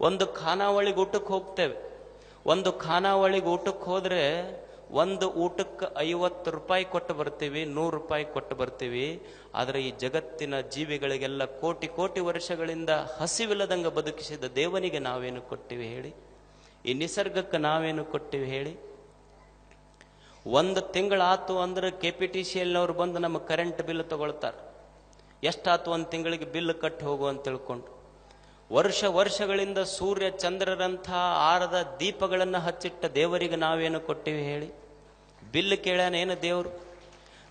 ಒಂದು ಖಾನಾವಳಿಗೆ ಊಟಕ್ಕೆ ಹೋಗ್ತೇವೆ. ಒಂದು ಖಾನಾವಳಿಗೆ ಊಟಕ್ಕೆ ಹೋದ್ರೆ ಒಂದು ಊಟಕ್ಕೆ ಐವತ್ತು ರೂಪಾಯಿ ಕೊಟ್ಟು ಬರ್ತೀವಿ, ನೂರು ರೂಪಾಯಿ ಕೊಟ್ಟು ಬರ್ತೀವಿ. ಆದರೆ ಈ ಜಗತ್ತಿನ ಜೀವಿಗಳಿಗೆಲ್ಲ ಕೋಟಿ ಕೋಟಿ ವರ್ಷಗಳಿಂದ ಹಸಿವಿಲ್ಲದಂಗೆ ಬದುಕಿಸಿದ ದೇವನಿಗೆ ನಾವೇನು ಕೊಟ್ಟಿವಿ ಹೇಳಿ? ಈ ನಿಸರ್ಗಕ್ಕೆ ನಾವೇನು ಕೊಟ್ಟಿವಿ ಹೇಳಿ? ಒಂದು ತಿಂಗಳಾತು ಅಂದ್ರೆ ಕೆ ಪಿ ಟಿ ಸಿ ಬಂದು ನಮ್ಮ ಕರೆಂಟ್ ಬಿಲ್ ತಗೊಳ್ತಾರೆ. ಎಷ್ಟಾತು ಒಂದು ತಿಂಗಳಿಗೆ ಬಿಲ್ ಕಟ್ಟಿ ಹೋಗು ಅಂತ ತಿಳ್ಕೊಂಡು. ವರ್ಷ ವರ್ಷಗಳಿಂದ ಸೂರ್ಯ ಚಂದ್ರರಂಥ ಆರದ ದೀಪಗಳನ್ನು ಹಚ್ಚಿಟ್ಟ ದೇವರಿಗೆ ನಾವೇನು ಕೊಟ್ಟಿವಿ ಹೇಳಿ? ಬಿಲ್ ಕೇಳ್ಯಾನ ಏನು ದೇವರು?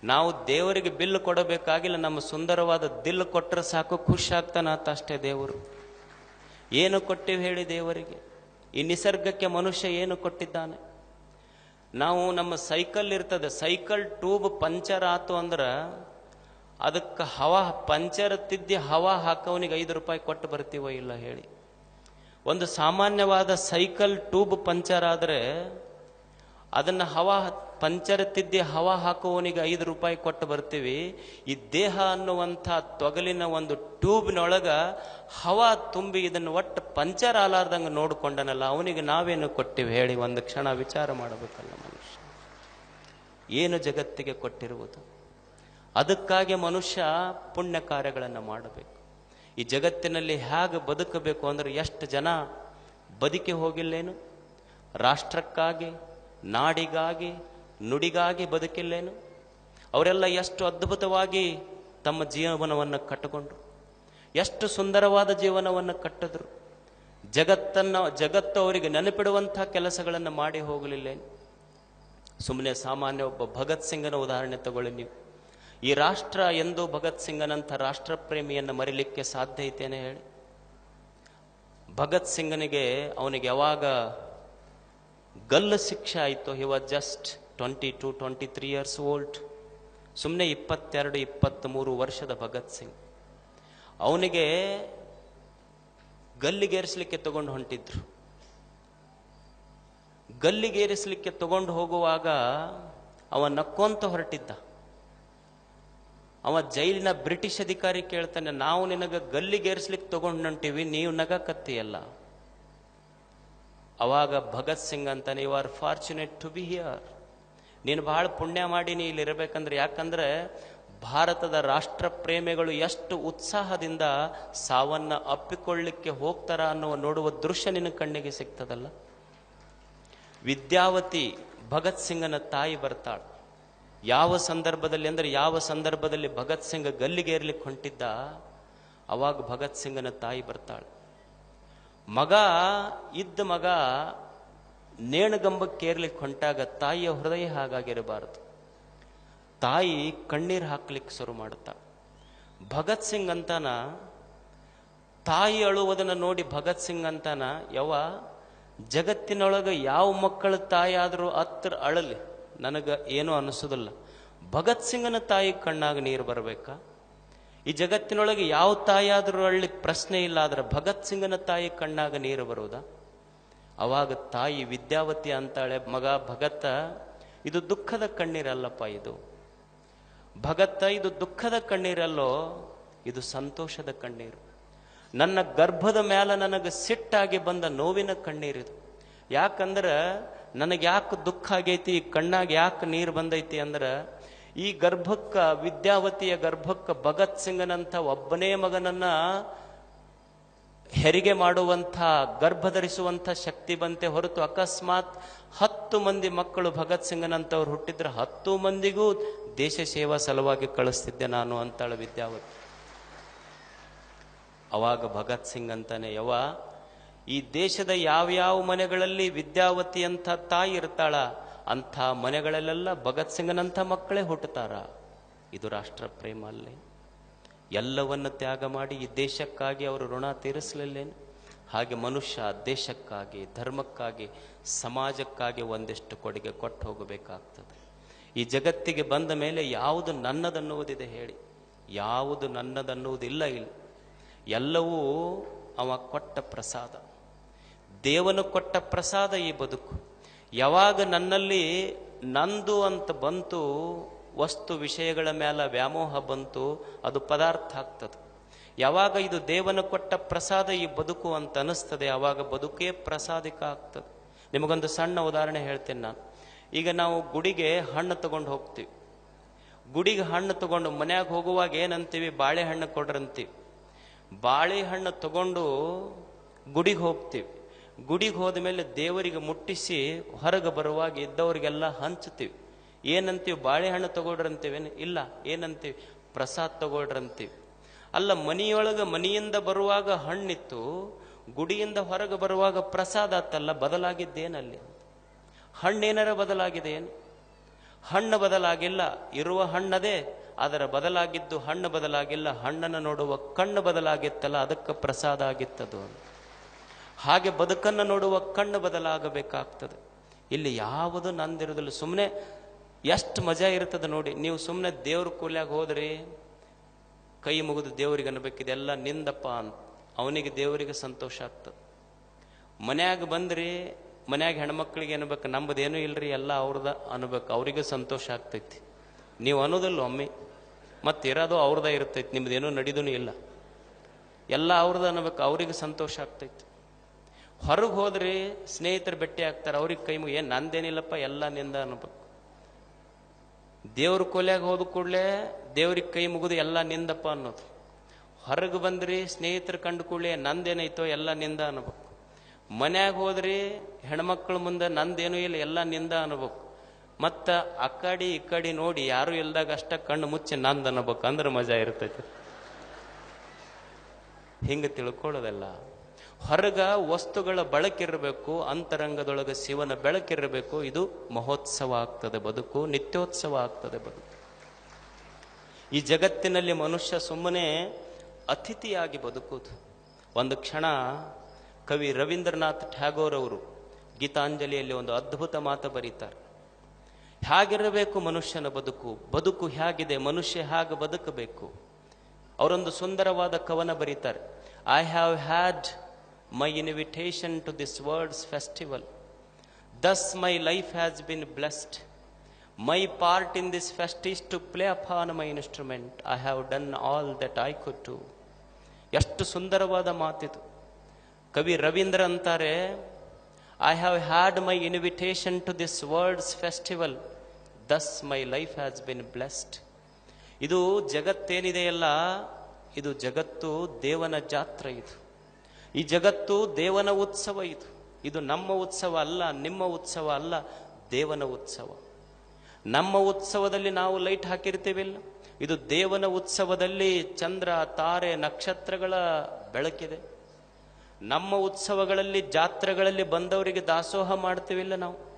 ನಾವು ದೇವರಿಗೆ ಬಿಲ್ ಕೊಡಬೇಕಾಗಿಲ್ಲ, ನಮ್ಮ ಸುಂದರವಾದ ದಿಲ್ ಕೊಟ್ಟರೆ ಸಾಕು, ಖುಷಿ ಆಗ್ತಾನಾತ ಅಷ್ಟೇ ದೇವರು. ಏನು ಕೊಟ್ಟಿವಿ ಹೇಳಿ ದೇವರಿಗೆ? ಈ ನಿಸರ್ಗಕ್ಕೆ ಮನುಷ್ಯ ಏನು ಕೊಟ್ಟಿದ್ದಾನೆ? ನಾವು ನಮ್ಮ ಸೈಕಲ್ ಇರ್ತದೆ, ಸೈಕಲ್ ಟ್ಯೂಬ್ ಪಂಚರ್ ಆತು ಅಂದ್ರೆ ಅದಕ್ಕೆ ಹವ ಪಂಚರ್ ತಿದ್ದಿ ಹವ ಹಾಕವನಿಗೆ ಐದು ರೂಪಾಯಿ ಕೊಟ್ಟು ಬರ್ತೀವೋ ಇಲ್ಲ ಹೇಳಿ. ಒಂದು ಸಾಮಾನ್ಯವಾದ ಸೈಕಲ್ ಟ್ಯೂಬ್ ಪಂಚರ್ ಆದರೆ ಅದನ್ನು ಹವ ಪಂಚರ್ ತಿದ್ದಿ ಹವ ಹಾಕುವವನಿಗೆ ಐದು ರೂಪಾಯಿ ಕೊಟ್ಟು ಬರ್ತೀವಿ. ಈ ದೇಹ ಅನ್ನುವಂಥ ತೊಗಲಿನ ಒಂದು ಟ್ಯೂಬ್ನೊಳಗ ಹವ ತುಂಬಿ ಇದನ್ನು ಒಟ್ಟು ಪಂಚರ್ ಆಲಾರ್ದಂಗೆ ನೋಡಿಕೊಂಡನಲ್ಲ, ಅವನಿಗೆ ನಾವೇನು ಕೊಟ್ಟಿವಿ ಹೇಳಿ, ಒಂದು ಕ್ಷಣ ವಿಚಾರ ಮಾಡಬೇಕಲ್ಲ ಮನುಷ್ಯ. ಏನು ಜಗತ್ತಿಗೆ ಕೊಟ್ಟಿರುವುದು? ಅದಕ್ಕಾಗಿ ಮನುಷ್ಯ ಪುಣ್ಯ ಕಾರ್ಯಗಳನ್ನು ಮಾಡಬೇಕು. ಈ ಜಗತ್ತಿನಲ್ಲಿ ಹೇಗೆ ಬದುಕಬೇಕು ಅಂದ್ರೆ ಎಷ್ಟು ಜನ ಬದುಕಿ ಹೋಗಿಲ್ಲೇನು? ರಾಷ್ಟ್ರಕ್ಕಾಗಿ, ನಾಡಿಗಾಗಿ, ನುಡಿಗಾಗಿ ಬದುಕಿಲ್ಲೇನು? ಅವರೆಲ್ಲ ಎಷ್ಟು ಅದ್ಭುತವಾಗಿ ತಮ್ಮ ಜೀವನವನ್ನು ಕಟ್ಟಿಕೊಂಡ್ರು. ಎಷ್ಟು ಸುಂದರವಾದ ಜೀವನವನ್ನು ಕಟ್ಟಿದ್ರು. ಜಗತ್ತನ್ನು, ಜಗತ್ತು ಅವರಿಗೆ ನೆನಪಿಡುವಂಥ ಕೆಲಸಗಳನ್ನು ಮಾಡಿ ಹೋಗಲಿಲ್ಲೇನು? ಸುಮ್ಮನೆ ಸಾಮಾನ್ಯ ಒಬ್ಬ ಭಗತ್ ಸಿಂಗನ ಉದಾಹರಣೆ ತಗೊಳ್ಳಿ ನೀವು. ಈ ರಾಷ್ಟ್ರ ಎಂದು ಭಗತ್ ಸಿಂಗನಂಥ ರಾಷ್ಟ್ರ ಪ್ರೇಮಿಯನ್ನು ಮರಿಲಿಕ್ಕೆ ಸಾಧ್ಯ ಐತೇನೆ ಹೇಳಿ. ಭಗತ್ ಸಿಂಗನಿಗೆ ಅವನಿಗೆ ಯಾವಾಗ ಗಲ್ಲು ಶಿಕ್ಷೆ ಆಯಿತು he was just twenty two twenty three years old ಸುಮ್ಮನೆ ಇಪ್ಪತ್ತೆರಡು, ಇಪ್ಪತ್ತ್ಮೂರು ವರ್ಷದ ಭಗತ್ ಸಿಂಗ್. ಅವನಿಗೆ ಗಲ್ಲಿಗೇರಿಸಲಿಕ್ಕೆ ತಗೊಂಡು ಹೊಂಟಿದ್ರು. ಗಲ್ಲಿಗೇರಿಸಲಿಕ್ಕೆ ತಗೊಂಡು ಹೋಗುವಾಗ ಅವ ನಕ್ಕೊಂತ ಹೊರಟಿದ್ದ. ಅವ ಜೈಲಿನ ಬ್ರಿಟಿಷ್ ಅಧಿಕಾರಿ ಕೇಳ್ತಾನೆ, ನಾವು ನಿನಗ ಗಲ್ಲಿಗೇರಿಸ್ಲಿಕ್ಕೆ ತಗೊಂಡು ನಂಟೀವಿ ನೀವು ನಗಕತ್ತಿಯಲ್ಲ ಅವಾಗ ಭಗತ್ ಸಿಂಗ್ ಅಂತಾನೆ you are fortunate to be here ನೀನು ಬಹಳ ಪುಣ್ಯ ಮಾಡಿ ನೀ ಇಲ್ಲಿ ಇರಬೇಕಂದ್ರೆ, ಯಾಕಂದ್ರೆ ಭಾರತದ ರಾಷ್ಟ್ರ ಪ್ರೇಮಿಗಳು ಎಷ್ಟು ಉತ್ಸಾಹದಿಂದ ಸಾವನ್ನ ಅಪ್ಪಿಕೊಳ್ಳಿಕ್ಕೆ ಹೋಗ್ತಾರ ಅನ್ನುವ ನೋಡುವ ದೃಶ್ಯ ನಿನ್ನ ಕಣ್ಣಿಗೆ ಸಿಗ್ತದಲ್ಲ? ವಿದ್ಯಾವತಿ ಭಗತ್ ಸಿಂಗನ ತಾಯಿ ಬರ್ತಾಳೆ. ಯಾವ ಸಂದರ್ಭದಲ್ಲಿ ಅಂದ್ರೆ ಯಾವ ಸಂದರ್ಭದಲ್ಲಿ ಭಗತ್ ಸಿಂಗ್ ಗಲ್ಲಿಗೆ ಇರ್ಲಿಕ್ಕೆ ಹೊಂಟಿದ್ದ? ಅವಾಗ ಭಗತ್ ಸಿಂಗನ ತಾಯಿ ಬರ್ತಾಳೆ. ಮಗ ಇದ್ದ ಮಗ ನೇಣಗಂಬಕ್ಕೇರ್ಲಿಕ್ಕೆ ಹೊಂಟಾಗ ತಾಯಿಯ ಹೃದಯ ಹಾಗಾಗಿರಬಾರದು. ತಾಯಿ ಕಣ್ಣೀರು ಹಾಕ್ಲಿಕ್ಕೆ ಶುರು ಮಾಡುತ್ತಾ. ಭಗತ್ ಸಿಂಗ್ ಅಂತಾನ, ತಾಯಿ ಅಳುವುದನ್ನು ನೋಡಿ ಭಗತ್ ಸಿಂಗ್ ಅಂತಾನ ಯವ ಜಗತ್ತಿನೊಳಗೆ ಯಾವ ಮಕ್ಕಳ ತಾಯಿ ಆದರೂ ಹತ್ರ ಅಳಲಿ. ನನಗೆ ಏನೂ ಅನಿಸೋದಿಲ್ಲ. ಭಗತ್ ಸಿಂಗನ ತಾಯಿ ಕಣ್ಣಾಗ ನೀರು ಬರಬೇಕಾ? ಈ ಜಗತ್ತಿನೊಳಗೆ ಯಾವ ತಾಯಿಯಾದರೂ ಅಲ್ಲಿ ಪ್ರಶ್ನೆ ಇಲ್ಲ ಆದರೆ ಭಗತ್ ಸಿಂಗನ ತಾಯಿ ಕಣ್ಣಾಗ ನೀರು ಬರುವುದಾ? ಅವಾಗ ತಾಯಿ ವಿದ್ಯಾವತಿ ಅಂತಾಳೆ, ಮಗ ಭಗತ್ತ ಇದು ದುಃಖದ ಕಣ್ಣೀರಲ್ಲಪ್ಪ ಇದು. ಭಗತ್ತ ಇದು ದುಃಖದ ಕಣ್ಣೀರಲ್ಲೋ, ಇದು ಸಂತೋಷದ ಕಣ್ಣೀರು. ನನ್ನ ಗರ್ಭದ ಮೇಲೆ ನನಗೆ ಸಿಟ್ಟಾಗಿ ಬಂದ ನೋವಿನ ಕಣ್ಣೀರಿದು. ಯಾಕಂದ್ರೆ ನನಗೆ ಯಾಕೆ ದುಃಖ ಆಗೈತಿ ಕಣ್ಣಾಗ ಯಾಕೆ ನೀರು ಬಂದೈತಿ ಅಂದ್ರೆ, ಈ ಗರ್ಭಕ್ಕ, ವಿದ್ಯಾವತಿಯ ಗರ್ಭಕ್ಕ ಭಗತ್ ಸಿಂಗನಂತ ಒಬ್ಬನೇ ಮಗನನ್ನ ಹೆರಿಗೆ ಮಾಡುವಂಥ ಗರ್ಭ ಧರಿಸುವಂಥ ಶಕ್ತಿ ಬಂತೆ ಹೊರತು ಅಕಸ್ಮಾತ್ ಹತ್ತು ಮಂದಿ ಮಕ್ಕಳು ಭಗತ್ ಸಿಂಗನಂತವ್ರು ಹುಟ್ಟಿದ್ರೆ ಹತ್ತು ಮಂದಿಗೂ ದೇಶ ಸೇವಾ ಸಲುವಾಗಿ ಕಳಿಸ್ತಿದ್ದೆ ನಾನು ಅಂತಾಳೆ ವಿದ್ಯಾವತಿ. ಅವಾಗ ಭಗತ್ ಸಿಂಗ್ ಅಂತಾನೆ ಯವ ಈ ದೇಶದ ಯಾವ್ಯಾವ ಮನೆಗಳಲ್ಲಿ ವಿದ್ಯಾವತಿ ಅಂತ ತಾಯಿ ಇರ್ತಾಳ, ಅಂಥ ಮನೆಗಳಲ್ಲೆಲ್ಲ ಭಗತ್ ಸಿಂಗನಂಥ ಮಕ್ಕಳೇ ಹುಟ್ಟುತ್ತಾರ. ಇದು ರಾಷ್ಟ್ರ ಪ್ರೇಮ ಅಲ್ಲೇ. ಎಲ್ಲವನ್ನು ತ್ಯಾಗ ಮಾಡಿ ಈ ದೇಶಕ್ಕಾಗಿ ಅವರು ಋಣ ತೀರಿಸಲಿಲ್ಲೇನು? ಹಾಗೆ ಮನುಷ್ಯ ದೇಶಕ್ಕಾಗಿ, ಧರ್ಮಕ್ಕಾಗಿ, ಸಮಾಜಕ್ಕಾಗಿ ಒಂದಿಷ್ಟು ಕೊಡುಗೆ ಕೊಟ್ಟು ಹೋಗಬೇಕಾಗ್ತದೆ. ಈ ಜಗತ್ತಿಗೆ ಬಂದ ಮೇಲೆ ಯಾವುದು ನನ್ನದನ್ನುವುದಿದೆ ಹೇಳಿ. ಯಾವುದು ನನ್ನದನ್ನುವುದಿಲ್ಲ ಇಲ್ಲಿ. ಎಲ್ಲವೂ ಅವ ಕೊಟ್ಟ ಪ್ರಸಾದ. ದೇವನು ಕೊಟ್ಟ ಪ್ರಸಾದ ಈ ಬದುಕು. ಯಾವಾಗ ನನ್ನಲ್ಲಿ ನಂದು ಅಂತ ಬಂತು, ವಸ್ತು ವಿಷಯಗಳ ಮೇಲೆ ವ್ಯಾಮೋಹ ಬಂತು, ಅದು ಪದಾರ್ಥ ಆಗ್ತದೆ. ಯಾವಾಗ ಇದು ದೇವನ ಕೊಟ್ಟ ಪ್ರಸಾದ ಈ ಬದುಕು ಅಂತ ಅನಿಸ್ತದೆ ಆವಾಗ ಬದುಕೇ ಪ್ರಸಾದಿಕ ಆಗ್ತದೆ. ನಿಮಗೊಂದು ಸಣ್ಣ ಉದಾಹರಣೆ ಹೇಳ್ತೇನೆ ನಾನು. ಈಗ ನಾವು ಗುಡಿಗೆ ಹಣ್ಣು ತಗೊಂಡು ಹೋಗ್ತೀವಿ. ಗುಡಿಗೆ ಹಣ್ಣು ತಗೊಂಡು ಮನ್ಯಾಗ ಹೋಗುವಾಗ ಏನಂತೀವಿ? ಬಾಳೆಹಣ್ಣು ಕೊಡ್ರಂತೀವಿ. ಬಾಳೆಹಣ್ಣು ತಗೊಂಡು ಗುಡಿಗೆ ಹೋಗ್ತೀವಿ. ಗುಡಿಗೆ ಹೋದ ಮೇಲೆ ದೇವರಿಗೆ ಮುಟ್ಟಿಸಿ ಹೊರಗೆ ಬರುವಾಗ ಇದ್ದವರಿಗೆಲ್ಲ ಹಂಚ್ತೀವಿ ಏನಂತೀವಿ? ಬಾಳೆಹಣ್ಣು ತಗೊಳ್ರಂತೀವೇನು? ಇಲ್ಲ. ಏನಂತೀವಿ? ಪ್ರಸಾದ್ ತಗೊಳ್ರಂತೀವಿ. ಅಲ್ಲ, ಮನಿಯೊಳಗೆ ಮನೆಯಿಂದ ಬರುವಾಗ ಹಣ್ಣಿತ್ತು, ಗುಡಿಯಿಂದ ಹೊರಗೆ ಬರುವಾಗ ಪ್ರಸಾದ ಆತಲ್ಲ, ಬದಲಾಗಿದ್ದೇನಲ್ಲಿ. ಹಣ್ಣೇನಾರ ಬದಲಾಗಿದೆ ಏನು ಹಣ್ಣು ಬದಲಾಗಿಲ್ಲ, ಇರುವ ಹಣ್ಣದೇ, ಅದರ ಬದಲಾಗಿದ್ದು ಹಣ್ಣು ಬದಲಾಗಿಲ್ಲ, ಹಣ್ಣನ್ನು ನೋಡುವ ಕಣ್ಣು ಬದಲಾಗಿತ್ತಲ್ಲ, ಅದಕ್ಕೆ ಪ್ರಸಾದ ಆಗಿತ್ತದು ಹಾಗೆ ಬದುಕನ್ನು ನೋಡುವ ಕಣ್ಣು ಬದಲಾಗಬೇಕಾಗ್ತದೆ. ಇಲ್ಲಿ ಯಾವುದು ನಂದಿರೋದಿಲ್ಲ ಸುಮ್ಮನೆ ಎಷ್ಟು ಮಜಾ ಇರ್ತದೆ ನೋಡಿ. ನೀವು ಸುಮ್ಮನೆ ದೇವ್ರ ಕೂಲ್ಯಾಗ ಹೋದ್ರಿ ಕೈ ಮುಗಿದು ದೇವರಿಗೆ ಅನ್ಬೇಕಿದೆ ಎಲ್ಲ ನಿಂದಪ್ಪ ಅಂತ. ಅವನಿಗೆ ದೇವರಿಗೆ ಸಂತೋಷ ಆಗ್ತದೆ. ಮನ್ಯಾಗ ಬಂದ್ರಿ ಮನ್ಯಾಗ ಹೆಣ್ಮಕ್ಳಿಗೆ ಅನ್ಬೇಕು ನಮ್ಮದೇನು ಇಲ್ರಿ, ಎಲ್ಲ ಅವ್ರದ ಅನ್ಬೇಕು ಅವರಿಗೆ ಸಂತೋಷ ಆಗ್ತೈತಿ. ನೀವು ಅನ್ನೋದಿಲ್ಲ ಒಮ್ಮೆ. ಮತ್ತೆ ಇರೋದು ಅವ್ರದ ಇರ್ತೈತಿ. ನಿಮ್ದೇನೋ ನಡೀದೂ ಇಲ್ಲ. ಎಲ್ಲ ಅವ್ರದ ಅನ್ಬೇಕು ಅವ್ರಿಗೆ ಸಂತೋಷ ಆಗ್ತೈತಿ. ಹೊರಗೆ ಹೋದ್ರಿ ಸ್ನೇಹಿತರು ಭೇಟಿ ಆಗ್ತಾರೆ, ಅವ್ರಿಗೆ ಕೈ ಮುಗಿ ನಂದೇನಿಲ್ಲಪ್ಪ, ಎಲ್ಲ ನಿಂದ ಅನ್ಬೇಕು. ದೇವ್ರ ಕೊಲೆಯಾಗ ಹೋದ ಕೂಡಲೇ ದೇವ್ರಿಗೆ ಕೈ ಮುಗಿದು, ಎಲ್ಲ ನಿಂದಪ್ಪ ಅನ್ನೋದು. ಹೊರಗೆ ಬಂದ್ರಿ ಸ್ನೇಹಿತರು ಕಂಡು ಕೂಡಲೇ, ನಂದೇನೈತೋ, ಎಲ್ಲ ನಿಂದ ಅನ್ಬೇಕು. ಮನ್ಯಾಗ ಹೋದ್ರಿ ಹೆಣ್ಮಕ್ಳ ಮುಂದೆ, ನಂದೇನು ಇಲ್ಲ, ಎಲ್ಲ ನಿಂದ ಅನ್ಬೇಕು. ಮತ್ತು ಆ ಕಡೆ ಈ ಕಡೆ ನೋಡಿ, ಯಾರು ಇಲ್ದಾಗ ಅಷ್ಟ ಕಣ್ಣು ಮುಚ್ಚಿ, ನಂದ್ ಅನ್ಬೇಕು ಅಂದ್ರೆ ಮಜಾ ಇರ್ತೈತಿ. ಹಿಂಗೆ ತಿಳ್ಕೊಳ್ಳೋದಲ್ಲ. ಹೊರಗ ವಸ್ತುಗಳ ಬಳಕಿರಬೇಕು ಅಂತರಂಗದೊಳಗೆ ಶಿವನ ಬೆಳಕಿರಬೇಕು, ಇದು ಮಹೋತ್ಸವ ಆಗ್ತದೆ ಬದುಕು, ನಿತ್ಯೋತ್ಸವ ಆಗ್ತದೆ ಬದುಕು. ಈ ಜಗತ್ತಿನಲ್ಲಿ ಮನುಷ್ಯ ಸುಮ್ಮನೆ ಅತಿಥಿಯಾಗಿ ಬದುಕುವುದು. ಒಂದು ಕ್ಷಣ ಕವಿ ರವೀಂದ್ರನಾಥ್ ಟ್ಯಾಗೋರ್ ಅವರು ಗೀತಾಂಜಲಿಯಲ್ಲಿ ಒಂದು ಅದ್ಭುತ ಮಾತು ಬರೀತಾರೆ. ಹೇಗಿರಬೇಕು ಮನುಷ್ಯನ ಬದುಕು? ಬದುಕು ಹೇಗಿದೆ? ಮನುಷ್ಯ ಹೇಗೆ ಬದುಕಬೇಕು? ಅವರೊಂದು ಸುಂದರವಾದ ಕವನ ಬರೀತಾರೆ. I have had my invitation to this words festival. Thus, my life has been blessed. My part in this fest is to play upon my instrument. I have done all that I could do. ಎಷ್ಟು ಸುಂದರವಾದ ಮಾತಿದು ಕವಿ ರವೀಂದ್ರ ಅಂತಾರೆ I have had my invitation to this words festival thus my life has been blessed ಇದು ಜಗತ್ತೇನಿದೆಯಲ್ಲ ಇದು ಜಗತ್ತು ದೇವನ ಜಾತ್ರೆ ಇದು ಈ ಜಗತ್ತು ದೇವನ ಉತ್ಸವ ಇದು. ಇದು ನಮ್ಮ ಉತ್ಸವ ಅಲ್ಲ, ನಿಮ್ಮ ಉತ್ಸವ ಅಲ್ಲ, ದೇವನ ಉತ್ಸವ. ನಮ್ಮ ಉತ್ಸವದಲ್ಲಿ ನಾವು ಲೈಟ್ ಹಾಕಿರ್ತೀವಿಲ್ಲ. ಇದು ದೇವನ ಉತ್ಸವದಲ್ಲಿ ಚಂದ್ರ, ತಾರೆ, ನಕ್ಷತ್ರಗಳ ಬೆಳಕಿದೆ. ನಮ್ಮ ಉತ್ಸವಗಳಲ್ಲಿ, ಜಾತ್ರೆಗಳಲ್ಲಿ ಬಂದವರಿಗೆ ದಾಸೋಹ ಮಾಡ್ತೀವಿಲ್ಲ ನಾವು.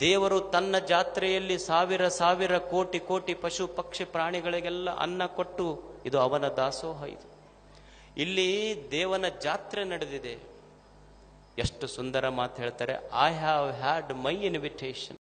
ದೇವರು ತನ್ನ ಜಾತ್ರೆಯಲ್ಲಿ ಸಾವಿರ ಸಾವಿರ ಕೋಟಿ ಕೋಟಿ ಪಶು, ಪಕ್ಷಿ, ಪ್ರಾಣಿಗಳಿಗೆಲ್ಲ ಅನ್ನ ಕೊಟ್ಟು ಇದು ಅವನ ದಾಸೋಹ ಇದು. ಇಲ್ಲಿ ದೇವನ ಜಾತ್ರೆ ನಡೆದಿದೆ. ಎಷ್ಟು ಸುಂದರ ಮಾತು ಹೇಳ್ತಾರೆ I have had my invitation